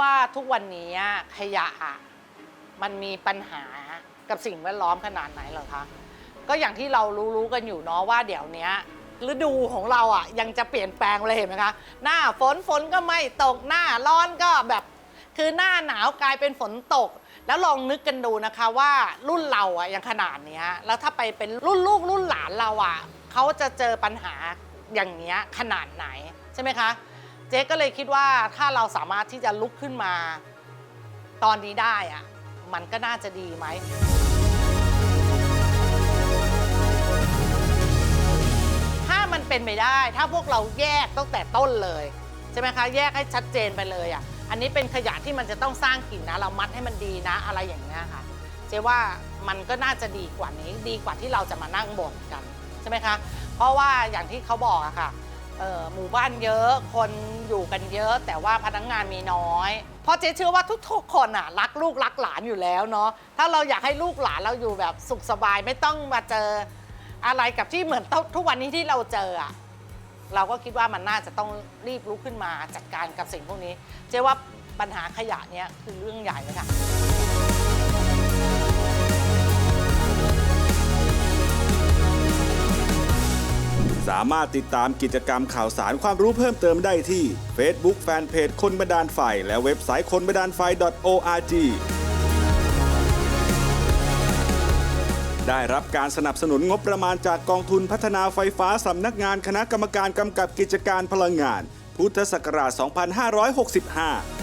ว่าทุกวันนี้ขยะมันมีปัญหากับสิ่งแวดล้อมขนาดไหนเหรอคะ ก็อย่างที่เรารู้ๆกันอยู่เนาะว่าเดี๋ยวนี้ฤดูของเราอะยังจะเปลี่ยนแปลงเลยเห็นไหมคะ หน้าฝนฝนก็ไม่ตกหน้าร้อนก็แบบคือหน้าหนาวกลายเป็นฝนตก แล้วลองนึกกันดูนะคะว่ารุ่นเราอะยังขนาดเนี้ยแล้วถ้าไปเป็นรุ่นลูกรุ่นหลานเราอะเขาจะเจอปัญหาอย่างเนี้ยขนาดไหนใช่ไหมคะ เจ๊ก็เลยคิดว่าถ้าเราสามารถที่จะลุกขึ้นมา ตอนนี้ได้อะมันก็น่าจะดีไหมถ้ามันเป็นไปได้ ถ้าพวกเราแยกตั้งแต่ต้นเลยใช่ไหมคะแยกให้ชัดเจนไปเลยอะอันนี้เป็นขยะที่มันจะต้องสร้างกลิ่นนะ เรามัดให้มันดีนะ อะไรอย่างเงี้ยค่ะเจ๊ว่ามันก็น่าจะดีกว่านี้ ดีกว่าที่เราจะมานั่งบ่นกันใช่ไหมคะ เพราะว่าอย่างที่เขาบอกอะค่ะเอ่อ หมู่บ้านเยอะ คนอยู่กันเยอะ แต่ว่าพนักงานมีน้อย เพราะเจ๊เชื่อว่าทุกๆคนอะรักลูกรักหลานอยู่แล้วเนาะถ้าเราอยากให้ลูกหลานเราอยู่แบบสุขสบายไม่ต้องมาเจออะไรกับที่เหมือนทุกวันนี้ที่เราเจออะเราก็คิดว่ามันน่าจะต้องรีบลุกขึ้นมาจัดการกับสิ่งพวกนี้ เจ๊ว่าปัญหาขยะเนี้ยคือเรื่องใหญ่เลยค่ะ สามารถติดตามกิจกรรมข่าวสารความรู้เพิ่มเติมได้ที่ Facebook Fanpage คนบันดาลไฟ และเว็บไซต์คนบันดาลไฟ .org ได้รับการสนับสนุนงบประมาณจากกองทุนพัฒนาไฟฟ้าสำนักงานคณะกรรมการกำกับกิจการพลังงาน พุทธศักราช 2565